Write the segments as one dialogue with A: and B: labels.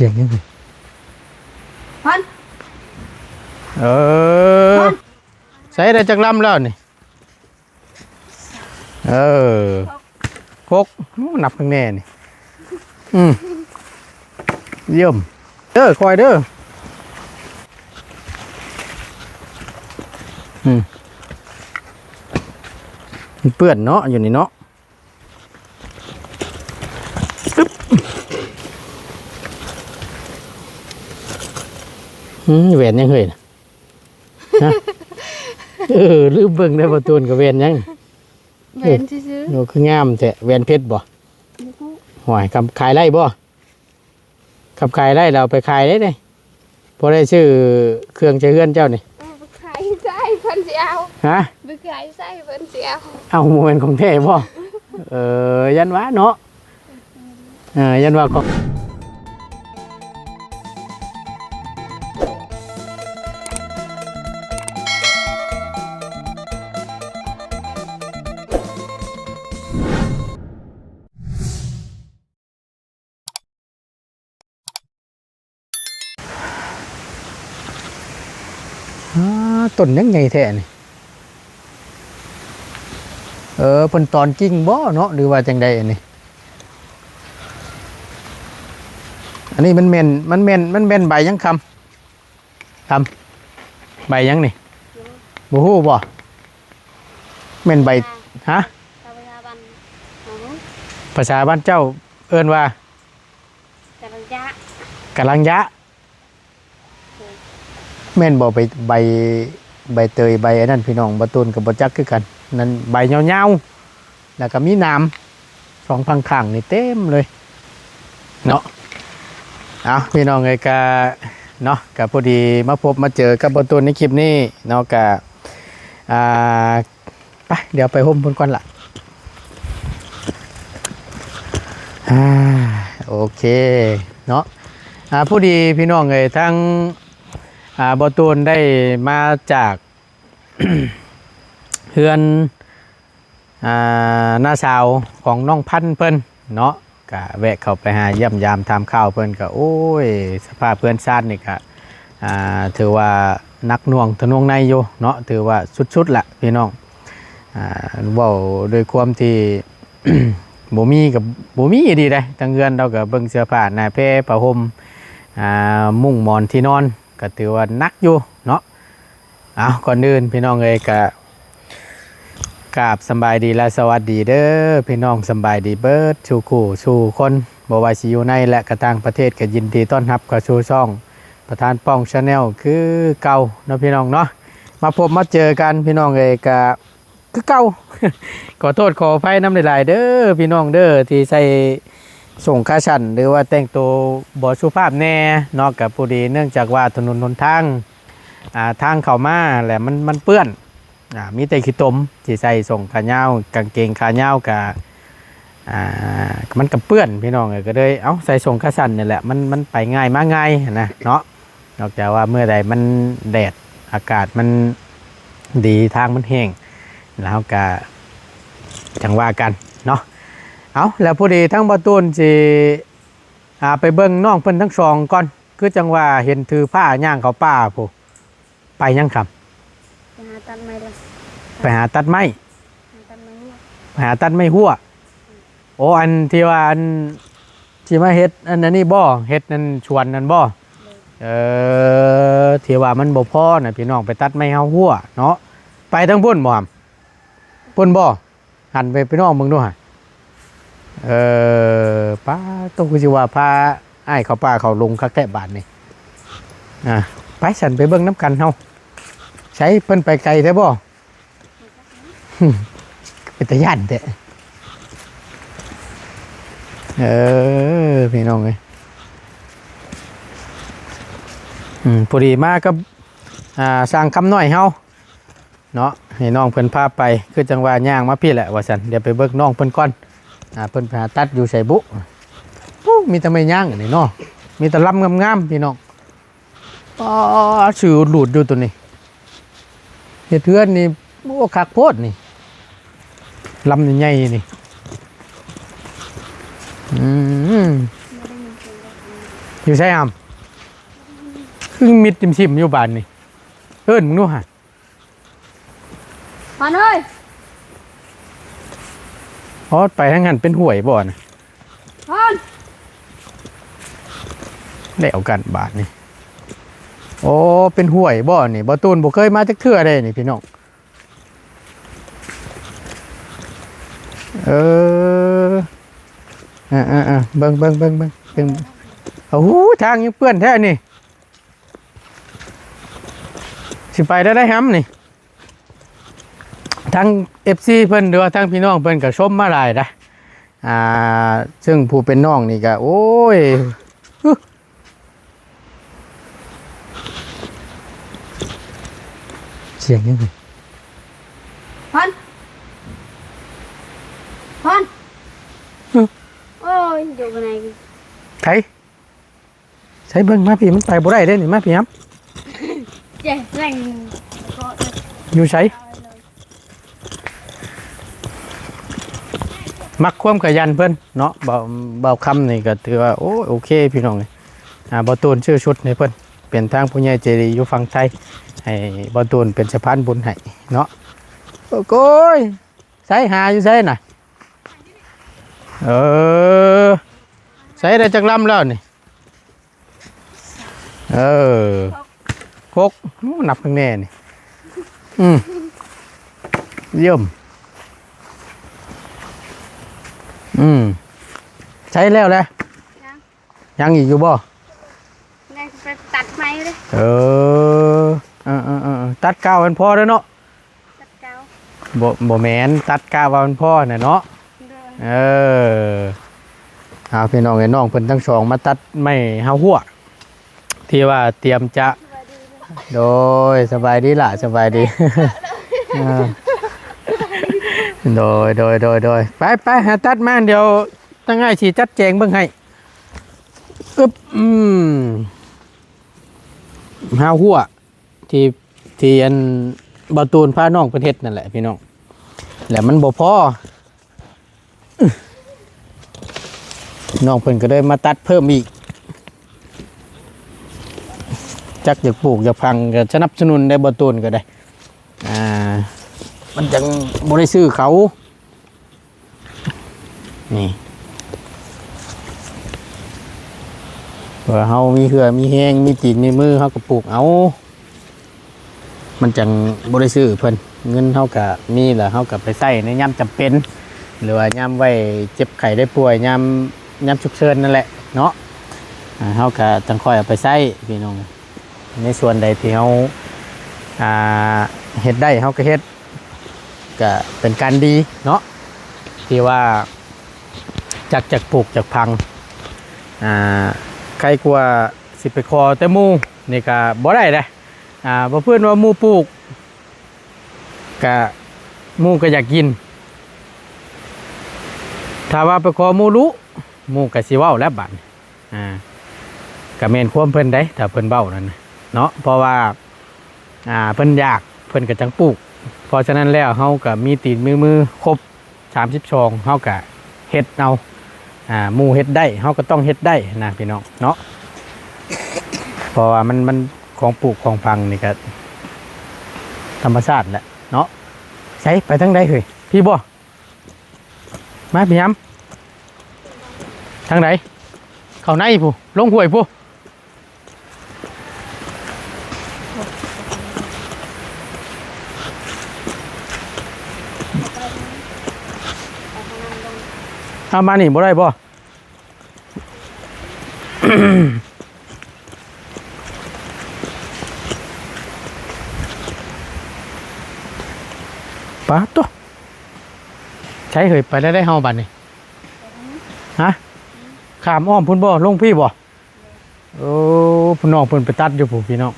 A: สียงยังไง
B: พัน
A: เออใส่ได้จักลำแล้วนี่ เออคกโอ้นับข้างแน่นี่ อืมเยี่ยมเด้อคอยเด้ออืมมันเปื้อนเนาะอยู่นี่เนาะอึ๊บอืม แหวนยังเฮ้ยนะฮะเออลืมเบิ่งได้ประตูนกับแหวนยัง
B: เว้นซื้อ
A: โอ้คืองามแท้แหวนเพชรบ่หวยคำขายไร่บ่คำขายไร่เราไปขายได้เลยพอได้ชื่อเครื่องใช้เฮือนเจ้านี่
B: เอาไปขายไส้เพิ่นสิเอา
A: ฮะ
B: ไปขายไส้เพิ่นสิเอา
A: เอาโมเมนของแท้บ่เออยันว่าเนาะเออยันว่าของ ต้นยังไงแท้นี่เออเพิ่นตอนกิ้งบ่เนาะหรือว่าจังใดอันนี้อันนี้มันแม่นมันแม่นมันแม่นใบยังคำคำใบยังนี่บ่ฮู้บ่แม่นใบฮะ
B: ตาไปทาบันอ๋อ
A: ภาษาบ้านเจ้าเอิ้นว่า
B: แต่ละยะ
A: กะลังยะแม่นบ่ไปใบ ใบเตยใบอันนั้นพี่น้องบ่ตูนกับบ่จักคือกันนั่นใบยาวๆแล้วก็มีน้ำสองพังข้างนี่เต็มเลยเนาะเอาพี่น้องเอ้ยก็เนาะก็พอดีมาพบมาเจอกับบ่ตูนในคลิปนี้เนาะก็อ่าไปเดี๋ยวไปห่มเพิ่นก่อนละอ่าโอเคเนาะอ่าพอดีพี่น้องเอ้ยทั้ง บอตูนได้มาจากเฮือนอาหน้าสาวของน้องพันเพิ่นเนาะกะแวะเข้าไปหาเยี่ยมยามทำข้าวเพิ่นก็โอ้ย สภาพเพื่อนชาตินี่ก็อ่าถือว่านักหน่วงทะนวงในอยู่เนาะถือว่าสุดๆละพี่น้องอ่าว้าด้วยความที่บ่มีกับบ่มีดีเลยทางเงินเราก็เบิ่งเสื้อผ้าหน้าแพรผ้าห่มอามุ้งหมอนที่นอน ก็ถือว่านักอยู่เนาะเอาก่อนอื่นพี่น้องเอ้ยกะกราบสบายดีและสวัสดีเด้อพี่น้องสบายดีเบิร์ดชูคู่ชูคนบว่าสิอยู่ในและกระต่างประเทศก็ยินดีต้อนรับเข้าสู่ช่อง ประธานป้องชาแนลคือเก่าเนาะพี่น้องเนาะมาพบมาเจอกันพี่น้องเอ้ยกะคือเก่าขอโทษขออภัยน้ำหลายๆเด้อพี่น้องเด้อที่ใส่ ส่งค่าชันหรือว่าแต่งตัวบอสุภาพแน่นอกกับผู้ดีเนื่องจากว่าถนนหนทางอ่าทางเข้ามาแหละมันมันเปื้อนอ่ามีแต่ขี้ตมที่ใส่ส่งขาเงากางเกงขาเงากับอ่ามันกับเปื้อนพี่น้องเอ้ยก็เลยเอ้าใส่ส่งคาชันนี่แหละมันมันไปง่ายมากง่ายนะเนาะนอกจากว่าเมื่อใดมันแดดอากาศมันดีทางมันแห้งแล้วก็จังว่ากันเนาะ เอาแล้วพอดีทั้งประตูนสิอ่าไปเบิ่งน้องเพิ่นทั้งสองก่อน คือจังว่าเห็นถือผ้าย่างเขาป่าผู้ไปยังครับ
B: ไปหาตันไม้ละ
A: ไปหาตัดไม้
B: หาตันไม้หัว
A: ไปหาตัดไม้หัวโอ้อันที่ว่าอันที่มาเฮ็ดอันนั้นนี่บ่เฮ็ดนั่นชวนนั่นบ่เออที่ว่ามันบ่พอน่ะพี่น้องไปตัดไม้เฮาหัวเนาะไปทั้งพุ่นบ่ครับพุ่นบ่หันไปพี่น้องมึงดูหั่น เออป้าต้องคือสิว่าพาอ้เขาป้าเขาลงคักแท้บาดนี่อะไปฉันไปเบิ่งน้ำกันเฮาใช้เพิ่นไปไกลแท้บ่เป็นตะย่านแท้เออพี่น้องเอ้ยอืมพอดีมากับอ่าสร้างคำน้อยเฮาเนาะให้น้องเพิ่นพาไป คือจังว่าย่างมาพี่แหละว่าซั่นเดี๋ยวไปเบิกน้องเพิ่นก่อน อ่าเพิ่นไปหาตัดอยู่ไสบุปุ๊มีแต่ไม่ย่างนี่เนาะมีแต่ลำงามๆพี่น้องอ๋อชื่อหลุดอยู่ตัวนี้เฮ็ดเทือนนี่โอ้คักโพดนี่ลำใหญ่ๆนี่อืมอยู่ใช่อ่ำคือมิดจิมชิมอยู่บ้านนี่เอิ้นมึงดูหะ
B: พอนเอ้ย
A: เพราะไปทั้งนั้นเป็นห่วยบ่นะ
B: พอน
A: ได้เอากันบาทนี่โอ้เป็นห่วยบ่นี่บ่ตูนบ่เคยมาจักเทื่อได้นี่พี่น้องเอออ่าอ่าอ่าเบิ่งเบิ่งเบิ่งเบิ่งเบิ่งโอ้โหทางยังเปื้อนแท้นี่สิไปได้ได้ห้ำนี่ ทั้ง FC เพิ่นหรือว่าทั้งพี่น้องเพิ่นก็ชมมาหลายนะอ่าซึ่งผู้เป็นน้องนี่ก็โอ้ยเสียงยังไง
B: พอนพอนโอ้ยอยู่กันไหน
A: ใครใช้เบิ้งมาพี่มันไปบ่ได้เด้นี่มาพี่ครับ
B: เจ๊แรงก็
A: อยู่ใช้ มักความขยันเพิ่อนเนาะเบาเบาคำนี่ก็ถือว่าโอ้โอเคพี่น้องเลยอ่าบอตูนชื่อชุดในเพิ่อนเป็นทางผู้ใหญ่ใจดีอยู่ฝั่งไทยให้บอตูนเป็นสะพานบุญให้เนาะโอ้โยใช้หาอยู่ใช้น่ะเออใช้ได้จักลำแล้วนี่เออพกโอ้นับข้างแน่นี่อืมเยี่ยม อืมใช้แล้วแหละ
B: ยัง
A: ยังอีกอยู่บ่
B: แรงไปตัดไม้เลย
A: เออเออเออเออตัดก้าวมันพอแล้วเนาะ
B: ตัดเกา
A: บ่บ่แมนตัดก้าวมันพอน่ะเนาะ
B: เดิน
A: เออเอาพี่น้องไอ้น้องเพิ่นทั้งสองมาตัดไม้เฮาหัวที่ว่าเตรียมจะ
B: สวัสดีเลย
A: โดยสบายดีล่ะสบายดีอ่า โดยโดยโดยโดยไปไปหาตัดมาเดี๋ยวตั้งไงฉีจัดแจงเบิ่งให้อึบอืมหาหัวที่ที่อันบอตูนพาน้องประเทศนั่นแหละพี่น้องแล้วมันบ่พออน้องเพิ่นก็เลยมาตัดเพิ่มอีก จักอยากปลูกอยากพังก็สนับสนุนได้บ่ตูนก็ได้ อ่า มันจังบ่ได้ซื้อเขา นี่เผื่อเฮามีเหือมีแห้งมีตีนมีมือเฮาก็ปลูกเอา มันจังบ่ได้ซื้อเพิ่นเงินเฮาก็มีแหละเฮาก็ไปใช้ในยามจำเป็น หรือว่ายามไว้เจ็บไข้ได้ป่วยยามยามฉุกเฉินนั่นแหละเนาะอ่าเฮาก็จังค่อยเอาไปใช้พี่น้องในส่วนใดที่เขาอ่าเฮ็ดได้เขาก็เฮ็ด ก็เป็นการดีเนาะที่ว่าจากจากปลูกจากพังอ่าใครกลัวสิไปคอแต่มูนี่ก็บ่ได้เลยอ่าเพื่อนว่ามูปลูกก็มูก็อยากกิน ถ้าว่าไปขอมูรู้มูก็สิว้าแล้วบัดนี้อ่าก็แม่นควมเพิ่นได้ถ้าเพิ่นเว้านั่นเนาะเพราะว่าอ่าเพิ่นอยากเพิ่นก็จังปลูก เพราะฉะนั้นแล้วเฮาก็มีตีนมือมือครบ30ชองเฮาก็เฮ็ดเอาอ่าหมูเฮ็ดได้เฮาก็ต้องเฮ็ดได้นะพี่น้องเนาะเพราะว่ามันมันของปลูกของพังนี่ก็ธรรมชาติแหละเนาะใช้ไปทางใดเฮ้ยพี่บ่มาพี่ย้ำทางไหนเข้าในผู้ลงห้วยผู้ เอามานี่บ่ได้บ่ปะตัวใช้เหยไปได้ได้เฮาบัดนี่ฮะขามอ้อมพุ่นบ่ลงพี่บ่โอ้พุ่นน้องเพิ่นไปตัดอยู่ผู้พี่น้อง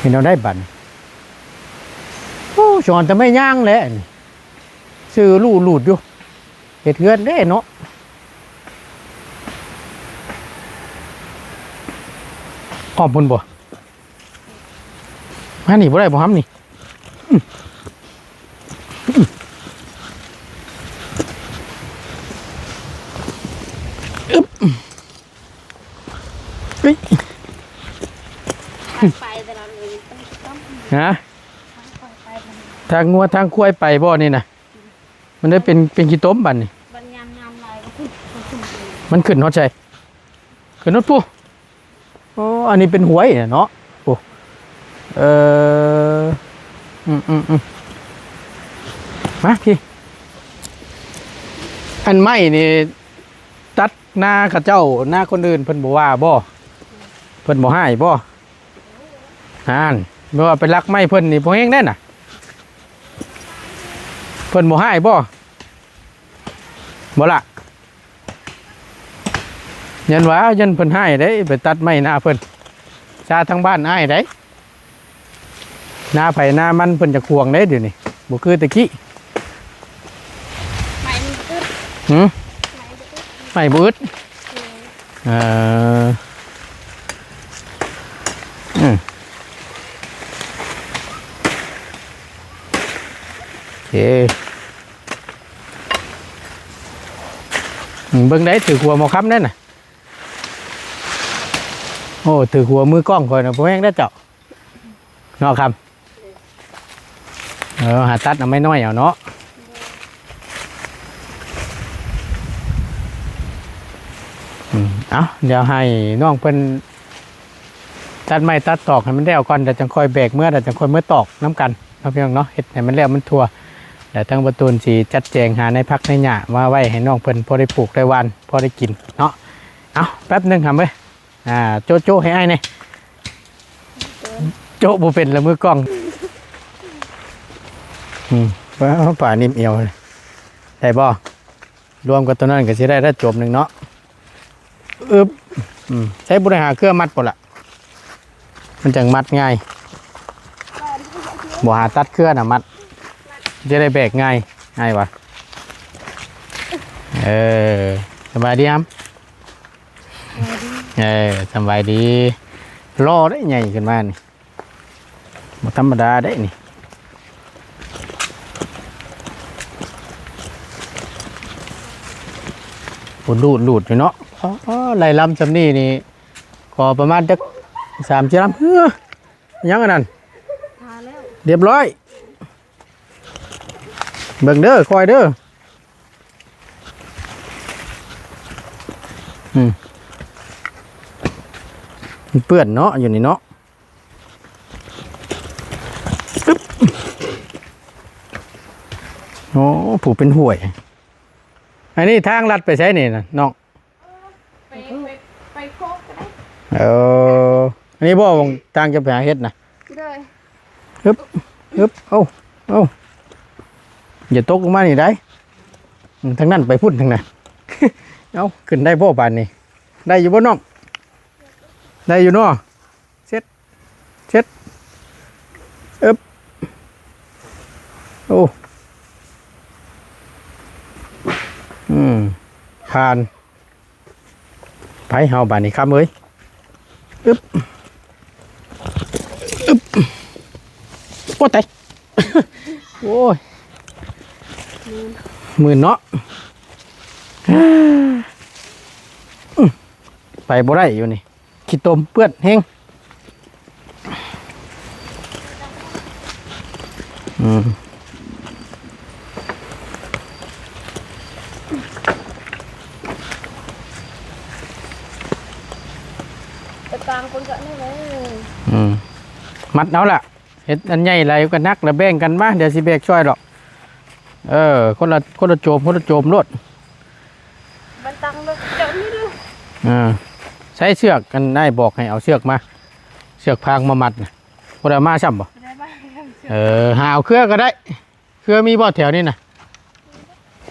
A: พี่น้องได้บัดนี่โอ้สอนจะไม่ย่างแหละนี่ ซื้อลู่หลุดอยู่เหตุเฮือนได้เนาะขอบคุณบ่มาหนีบ่ได้บ่ห้ำนี่อึ๊บ
B: เฮ้ยไปฮะ
A: ทางงัวทางควายไปบ่นี่นะ มันได้เป็นเป็นขี้ต้มบัดนี่
B: บันยามยามไรก็ขึ้นก็ขึ้นเอง
A: มันขึ้นฮอดใจขึ้นฮอดปูโอ้อันนี้เป็นหวยเนี่ยเนาะโอ้เอออืมอืมอืมมาพี่ อันไม้นี่ตัดหน้าเข้าเจ้าหน้าคนอื่นเพิ่นบ่ว่าบ่เพิ่นบ่ให้บ่อ่านบ่ว่าไปลักไม้เพิ่นนี่บ่แฮงแน่น่ะ เพิ่นบ่ให้บ่ บ่ล่ะยันว่ายันเพิ่นให้ได้ไปตัดไม้หน้าเพิ่นชาทั้งบ้านให้ได้หน้าไผหน้ามันเพิ่นจะควงได้เดี๋ยวนี้บ่คือตะกี้
B: ไม่มันตึ๊ด
A: หือ
B: ไม่มันตึ๊ด
A: ไม่บ่อึดเอ่ออืมโอเคอืม เบิ่งได้ถือหัวหมอคำนั่นน่ะ โอ้ถือหัวมือกล้องคอยนะผมแห้งได้เจาะเนาะครับเออหาตัดเอาไม่น้อยเอาเนาะเอาเดี๋ยวให้น้องเพิ่นตัดไม้ตัดตอกให้มันได้เอาก่อนเดี๋ยวจังค่อยแบกเมื่อเดี๋ยวจังค่อยเมื่อตอกน้ำกันเนาะพี่น้องเนาะเฮ็ดให้มันแล้วมันทั่ว เดี๋ยวทั้งประตูนสีจัดแจงหาในพักในหญ้ามาไว้ให้น้องเพิ่นพอได้ปลูกได้วานพอได้กินเนาะเอาแป๊บหนึงครับเว้ยอ่าโจโจให้ไอ้ายเนี่ยโจบ่เป็นละมือกล้องอืมว่าเอาป่านิ่มเอียวเลยได้บ่รวมกับตัวนั้นก็สิได้ได้จบหนึ่งเนาะอึบอืมใช้บริหารเครื่องมัดปละมันจังมัดง่ายบ่หาตัดเครื่องนะมัด จะได้แบกง่ายง่ายวะเออสบายดีครับเออสำบายดีรอได้ใหญ่ขึ้นมานี่บ่ธรรมดาได้นี่ปูดูดดูดอยู่เนาะอ๋อไหลลำสำนี่นี่ขอประมาณจักสามสี่ลำเฮ้อยังอันนั้น
B: ทาแล้ว
A: เรียบร้อย เบิ่งเด้อคอยเด้ออืมมันเปื้อนเนาะอยู่นี่เนาะปึ๊บโอ้ผูกเป็นห่วย อันนี้ทางลัดไปใช้นี่นะน้อง
B: ไปไปไปโคกก็ได้
A: เอออันนี้บ่วงทางจะไปหาเฮ็ดนะ
B: เลย
A: ฮึบเอ้าเอ้า อย่าตกลงมานี่ได้อืมทางนั้นไปพุ่นทางนั้นเอาขึ้นได้บ่บานนี่ได้อยู่บ่น้องได้อยู่เนาะเช็ดเช็ดอึบโอ้อืมผ่านไผเฮาบานนี้ครับเอ้ยอึบอึบโอ้ตายโอ้ย หมื่นเนาะอื้อไปบ่ได้อยู่นี่ขี้ตมเปื้อนแห้งอืม
B: ไปกลางคนก็ได้เลย
A: อืมมัดเอาล่ะเห็ดอันใหญ่ไรกันนักแล้วแบ่งกันมาเดี๋ยวสิแบกช่วยหรอก เออ คนละคนละโจมคนละโจมรถ
B: มันตังเลยเจ้านี่ดู
A: อ่าใช้เชือกกันได้บอกให้เอาเชือกมา เชือกพางมามัดนะพอได้มาช่ำบ่
B: ได้บ้าง
A: เออหาเอาเครือก็ได้ เครือมีบ่แถวนี้นะ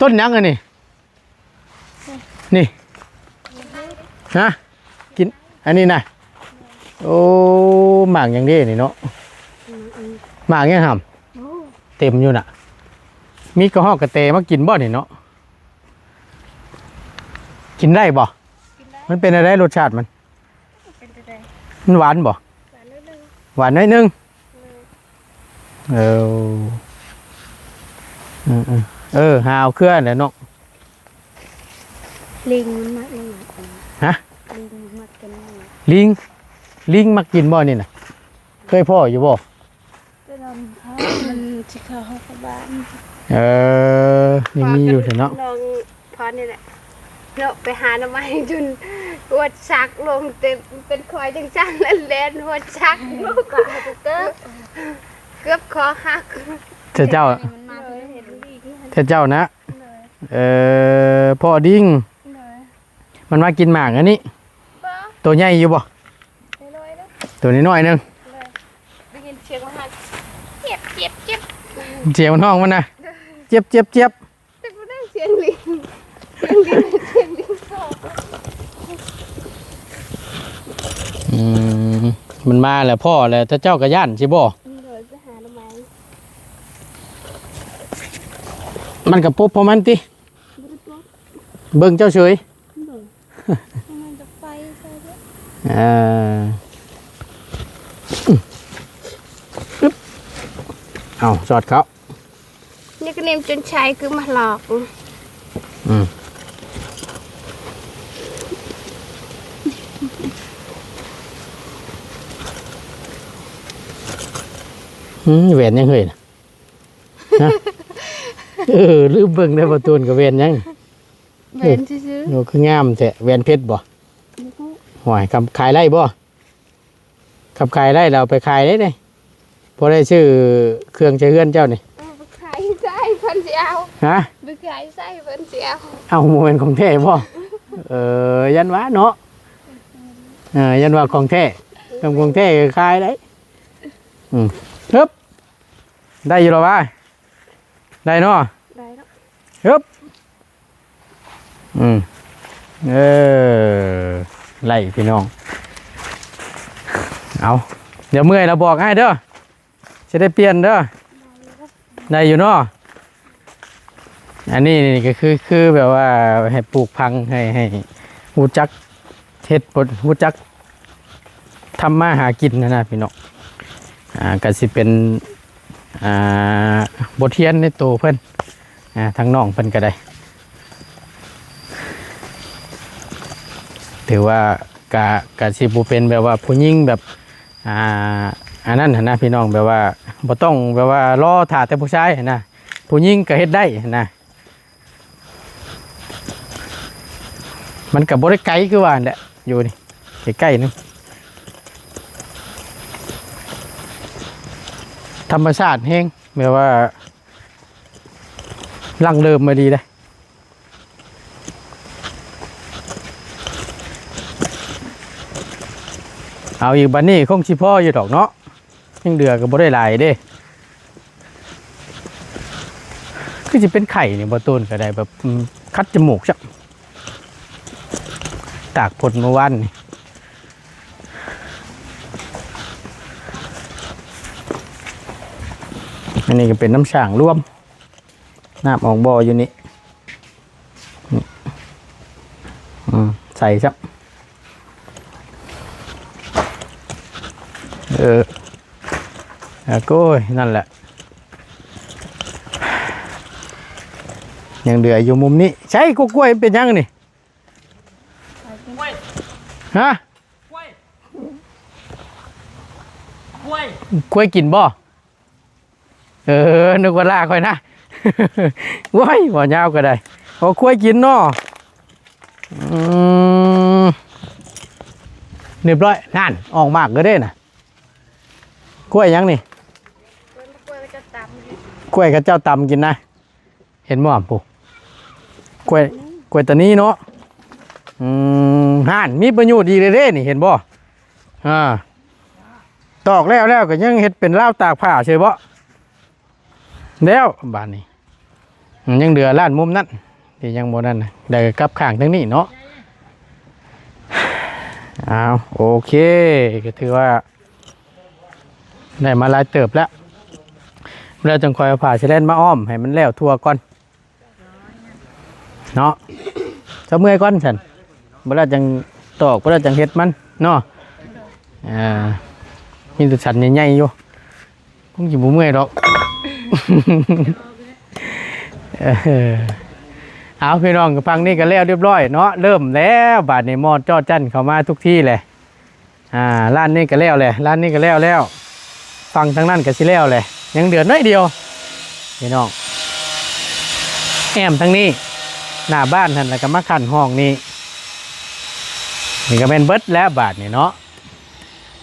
A: ต้นหยังอันนี่นี่ฮะกินอันนี้นะโอ้หมากอย่างนี้นี่เนาะหมากยังห่ำ
B: โอ้
A: เต็มอยู่น่ะ มีกระหอกกระเตมากินบ่นี่เนาะกินได้บ่
B: กินได้
A: มันเป็นอะไรรสชาติมัน
B: เป็นจะได้
A: มันหวานบ่
B: หวานนิดนึง
A: หวานน้อยนึงเออเออเออเออหาเอาเครื่องเดี๋ยวเนาะ
B: ลิงมันมัดลิงมัดกัน
A: ฮะ
B: ลิงมันมัดกันนี่
A: ลิงลิงมากินบ่นี่น่ะเคยพ่ออยู่บ่
B: มันสิเข้าห้องบ้าน
A: เออยังมีอยู่เถอะเนาะ
B: ลองพอนี่แหละเราไปหาหน้ำไม้จนหัวชักลงเต็มเป็นคอยจังจังแล้วแลนหัวชักลงเกือบเกือบคอหัก
A: เธอเจ้า
B: มันมาเห็นดีที่
A: เธอเจ้านะ
B: เลย
A: เออพ่อดิ้ง
B: เลย
A: มันมากินหมากอันนี้
B: ป้า
A: ตัวใหญ่อยู่บ่
B: เลยแล้ว
A: ตัวนี้น้อยๆหนึง
B: เลยได้ยินเสียงมันหักเจ็บเจ็บเจ็บ
A: เจียวน้องมันนะ เจ็บเจ็บเจ็บ
B: แต่ก็ได้เสียงลิงเสียงลิงเสียงลิงชอบ
A: อืมมันมาแล้วพ่อแล้วถ้าเจ้าก็ย่านสิบ่
B: เลยไปหาหน้ำไม้
A: มันก็ปุ๊บพอมันติ
B: บริตัว
A: เบิ่งเจ้าเฉย
B: เลยมันจะไปใช่ไหม
A: อ่าอึ๊บเอาจอดเขา
B: นี่ก็เนมจนชายคือมาหลอก
A: อืมหืมแหวนยังเฮ้ยนะฮะเออลืมเบิ่งได้ประตูนกับแหวนยัง
B: เวนซื้อ
A: โอ้คืองามแท้แหวนเพชรบ่หวยคำขายไร่บ่คำขายไร่เราไปขายได้เลยพอได้ชื่อเครื่องใช้เฮือนเจ้านี่
B: ไปขายไส้ เพิ่นสิเอา
A: ฮะ
B: ไปขายไส้เพิ่นสิเอา
A: เอาโมเมนของแท้บ่เออยันว่าเนาะเออยันว่าของแท้คำของแท้ก็ขายได้อืมฮึบได้อยู่หรอวะได้เนาะ
B: ได้แล้ว
A: ฮึบอืมเออไล่พี่น้อง เอาเดี๋ยวเมื่อยเราบอกให้เด้อจะได้เปลี่ยนเด้อได้อยู่เนาะ อันนี้นี่ก็คือคือแบบว่าให้ปลูกพังให้ให้หูจักเฮ็ดบดหูจักทำมาหากินนะนะพี่น้องอ่าก็สิเป็นอ่าบทเรียนในตัวเพิ่นอ่าทั้งน้องเพิ่อนก็ได้ถือว่ากะกะสิบุเป็นแบบว่าผู้หญิงแบบอ่าอันนั้นนะพี่น้องแบบว่าบ่ต้องแบบว่ารอถาแต่ผู้ชายนะผู้หญิงก็เฮ็ดได้นะ มันกับบ่ได้ไกลคือว่านแหละอยู่นี่ใกล้ๆนึงธรรมชาติแฮงแบบว่าลังเริ่มมาดีเลยเอาอีกบันนี้คงชิพ่ออยู่ดอกเนาะยังเดือก็บ่ได้หลายเด้คือจะเป็นไข่เนี่ยบ่ต้นก็ได้แบบคัดจมูกจัก ตากผลเมื่อวานนี่อันนี้ก็เป็นน้ำช่างร่วมน้ำออกบ่ออยู่นี่ใส่จับเออแล้วก็นั่นแหละ ยังเดืออยู่มุมนี้ ใช่กล้วยเป็นยังนี่ ฮะ
C: กล้วยกล้วย
A: กล้วยกินบ่เออนึกว่าลากค่อยนะว้ายบ่ยาวก็ได้เอากล้วยกินเนาะอืมเรียบร้อยนั่นออกมากก็ได้น่ะกล้วยยังนี่
B: กล้วยกั
A: บเจ้าตำกินนะ เห็นบ่อะปู่กล้วยกล้วยตัวนี้เนาะ อืมห่านมีประโยชน์ดีเลยเด้นี่เห็นบ่อ่าตอกแล้วแล้วก็ยังเฮ็ดเป็นราวตากผ้าเฉยบ่แล้วบานนี้ยังเหลือล้านมุมนั้นที่ยังบ่นั่นได้กลับข้างทั้งนี้เนาะอ้าวโอเค ก็ถือว่า ได้มาลายเติบแล้วเราจังคอยผ่าเชลนมาอ้อม ให้มันแล้วทั่วก่อน เนาะจะเมื่อยก่อนฉัน เมื่อจังตอกเมื่อจังเฮ็ดมันเนาะอ่ามีแตุฉันใหญ่ๆอยู่คงจิบ่เมื่อยดอกเออเอาพี่น้องกับฟังนี่ก็แล้วเรียบร้อยเนาะเริ่มแล้วบาดนี้มอดจอจันเข้ามาทุกที่เลยอ่าร้านนี้ก็แล้วเลยร้านนี้ก็แล้วแล้วฟังทางนั้นก็สิแล้วเลยยังเดือดน้อยเดียวพี่น้องแอมทั้งนี้หน้าบ้านท่านแล้วก็มาขันห้องนี้ นี่ก็เป็นเบิดแล้วบาทนี่เนาะ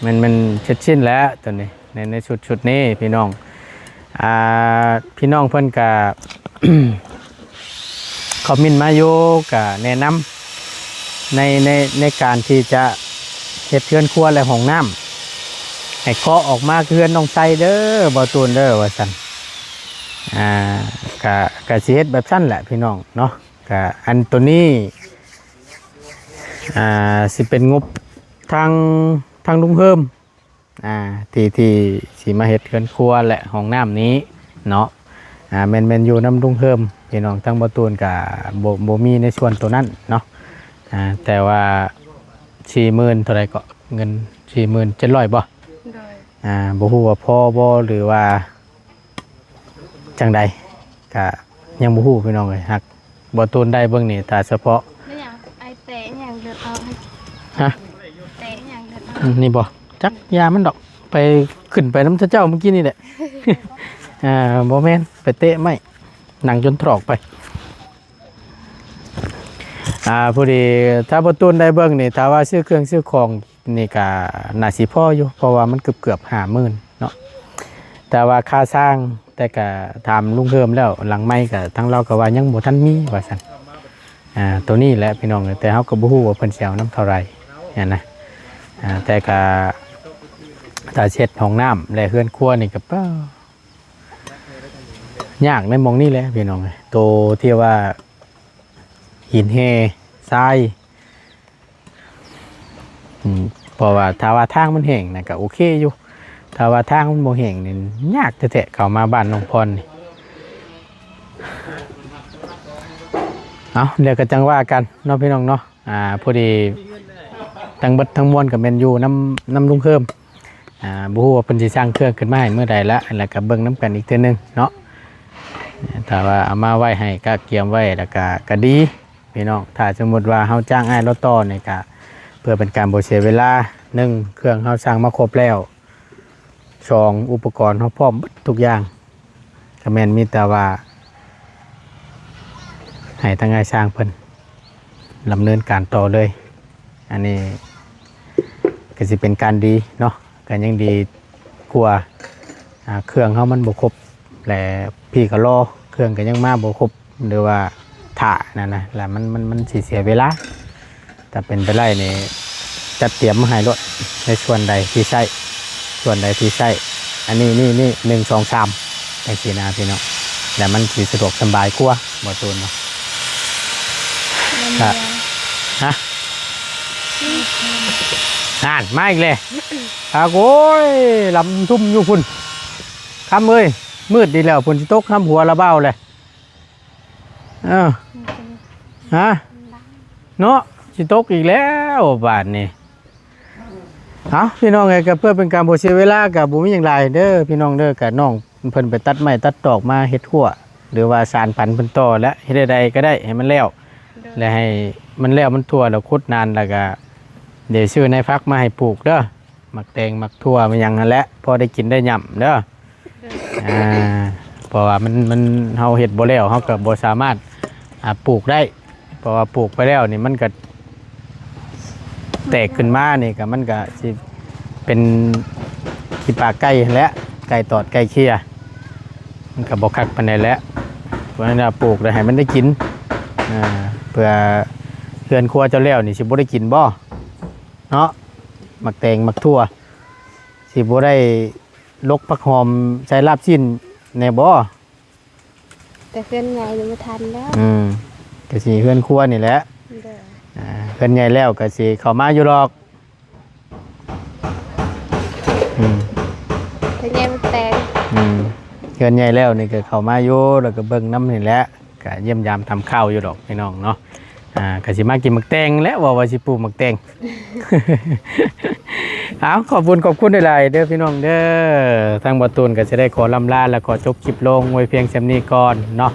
A: มันมันเช็ดชิ้นแล้วตัวนี้ในในชุดชุดนี้พี่น้องอ่าพี่น้องเพิ่อนกะคอมมินมาอยู่กะแนะนำในในในการที่จะเฮ็ดเทือนครัวและห้องน้ำให้เคาะออกมาเทือนน้องไซเด้อบ่ตูนเด้อว่าซั่นอ่ากะกะสิเฮ็ดแบบสั้นแหละพี่น้องเนาะกะอันตัวนี้ อ่าสิเป็นงบทางทางลุงเพิ่มอ่าที่ที่สิมาเฮ็ดเทือนครัวและห้องน้ำนี้เนาะอ่าแมนแมนอยู่น้ำลุงเพิ่มพี่น้องทั้งบตูนกับโบโบมีในส่วนตัวนั้นเนาะอ่าแต่ว่าสี่หมื่นเท่าไรก็เงินสี่หมื่นเจ็ดร้อยบ่
B: โดย
A: อ่าบ่ฮู้ว่าพ่อบ่หรือว่าจังใดก็ยังบ่ฮู้พี่น้องเลยฮักบ่ตูนได้เบิ่งนี่แต่เฉพาะ ฮะ
B: เตะอย่างเดือดเอา
A: อืมนี่บ่จักยามันดอกไปขึ้นไปน้ำเจ้าเมื่อกี้นี่แหละ อ่าบ่แม่นไปเตะไม่หนังจนตรอกไป อ่าพอดีถ้าประตูนได้เบิ้งนี่ถ้าว่าซื้อเครื่องซื้อของนี่ก็น่าสิพ่ออยู่ เพราะว่ามันเกือบเกือบห้าหมื่นเนาะแต่ว่าค่าสร้างแต่ก็ถามลุงเพิ่มแล้ว หลังไม่ก็ทั้งเราก็ว่ายังบ่ทันมีว่าซั่นอ่าตัวนี้แหละพี่น้องแต่เฮาก็บ่ฮู้ว่าเพิ่นสิเอาน้ำเท่าไหร่ เนี่ยนะแต่ก็ถ้าเช็ดห้องน้ำและเฮือนครัวนี่ก็ป้ายากในมองนี่แหละพี่น้องโตวที่ว่า หินเฮทรายเพราะว่าถ้าว่าทางมันแห้งนะก็โอเคอยู่ถ้าว่าทางมันบ่แห้งนี่ยากแท้ๆเข้ามาบ้านน้องพรนี่เอาเดี๋ยวก็จังว่ากันเนาะพี่น้องเนาะอ่าพอดี ทั้งเบิดทั้งมวลกับแมนยูน้ำน้ำลุงเพิ่มอ่าบ่ฮู้ว่าเพิ่นสิสร้างเครื่องขึ้นมาให้เมื่อใดละแล้วก็เบิ่งน้ำกันอีกเทื่อนึงเนาะถ้าว่าเอามาไว้ให้ก็เกียมไว้แล้วก็ก็ดีพี่น้องถ้าสมมติว่าเฮาจ้างอ้รถต่อนี่ก็เพื่อเป็นการบ่เสียเวลาหนึ่งเครื่องเฮาสร้างมาครบแล้วสองอุปกรณ์เฮาพร้อมบดทุกอย่างก็แม่นมีแต่ว่าให้ทางอ้ายสร้างเพิ่นดำเนินการต่อเลย อันนี้ ก็สิเป็นการดีเนาะก็ยังดีกว่าอ่าเครื่องเฮามันบ่ครบและพี่ก็รอเครื่องก็ยังมาบ่ครบหรือว่าถ่านั่นนะแล้วมันมันมันสิเสียเวลาแต่เป็นไปได้นี่จัดเตรียมมาให้รถในส่วนใดที่ใช้ส่วนใดที่ใช้อันนี้นี่นี่หนึ่งสองสามจังสีนาพี่น้องแล้วมันสิสะดวกสบายกว่าบ่ตูนเนาะครับฮะ อ่านมาอีกเลยอาโอ้ยลำทุ่มอยู่พุ่นคำเอ้ยมืดดีแล้วพุ่นสิตกคำหัวระเบ้าเลยเออฮะเนาะสิตกอีกแล้วบาทนี่เอาพี่น้องไงก็เพื่อเป็นการบ่เสียเวลากับบุมีอย่างไรเด้อพี่น้องเด้อกับน้องเพิ่นไปตัดไม้ตัดตอกมาเฮ็ดหัวหรือว่าสารพันเพิ่นต่อและเฮ็ดใดๆก็ได้ให้มันแล้วและให้มันแล้วมันทั่วแล้วคุดนานแล้วก็ เดี๋ยวซื้อในฟักมาให้ปลูกเด้อหมักแตงหมักทั่วมันยังนั่นแหละพอได้กินได้ย่ำเด้ออ่าเพราะว่ามันมันเฮาเฮ็ดบ่แล้วเฮาก็บ่สามารถอ่าปลูกได้ เพราะว่าปลูกไปแล้วนี่มันก็แตกขึ้นมานี่ก็มันก็สิเป็นขี้ปลาไก่หั้นแหละไก่ตอดไก่เคียมันก็บ่คักปานใดแล้วเพราะฉะนั้นน่ะปลูกแล้ให้มันได้กินอ่าเพื่อเพื่อนครัวเจ้าแล้วนี่สิบ่ได้กินบ่ เนาะหมักแตงหมักทั่ว สิบ่ได้ลกผักหอมใส่ลาบชิ้นแน่บ่
B: แต่เพื่อนไงหนูไม่ทันแล้ว
A: อืมก็สิเพื่อนครัวนี่แหละ
B: เด้อ
A: อ่าเพื่อนใหญ่แล้วก็สิเข้ามาอยู่หรอกอืม
B: แต่ไงมันแตง
A: อืมเพื่อนใหญ่แล้วนี่ก็เข้ามาอยู่แล้วก็เบิ่งน้ำนี่แหละก็เยี่ยมยามทำข้าวอยู่ดอกพี่น้องเนาะาก็สิมากินหมักแตงและว่าว่าสิปูหมักแตงเอาขอบคุณขอบคุณหลายเด้อพี่น้องเด้อทางบอตูนก็จะได้ขอลำลาและขอจบคลิปลงไว้เพียงแค่นี้ก่อนเนาะ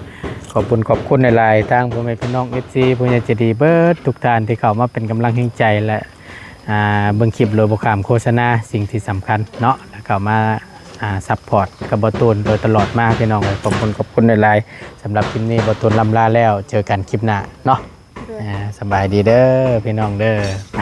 A: ขอบคุณขอบคุณหลายทางพ่อแม่พี่น้องเอฟซีผู้ใหญ่ใจดีเบิร์ดทุกท่านที่เข้ามาเป็นกำลังแห่งใจและเบื้องคลิปโลบขามโฆษณาสิ่งที่สำคัญเนาะแล้วก็มาซัพพอร์ตกับบอตูนโดยตลอดมากพี่น้องขอบคุณขอบคุณหลายๆสำหรับคลิปนี้บอตูนลำลาแล้ว เจอกันคลิปหน้าเนาะ สบายดีเด้อพี่น้องเด้อไป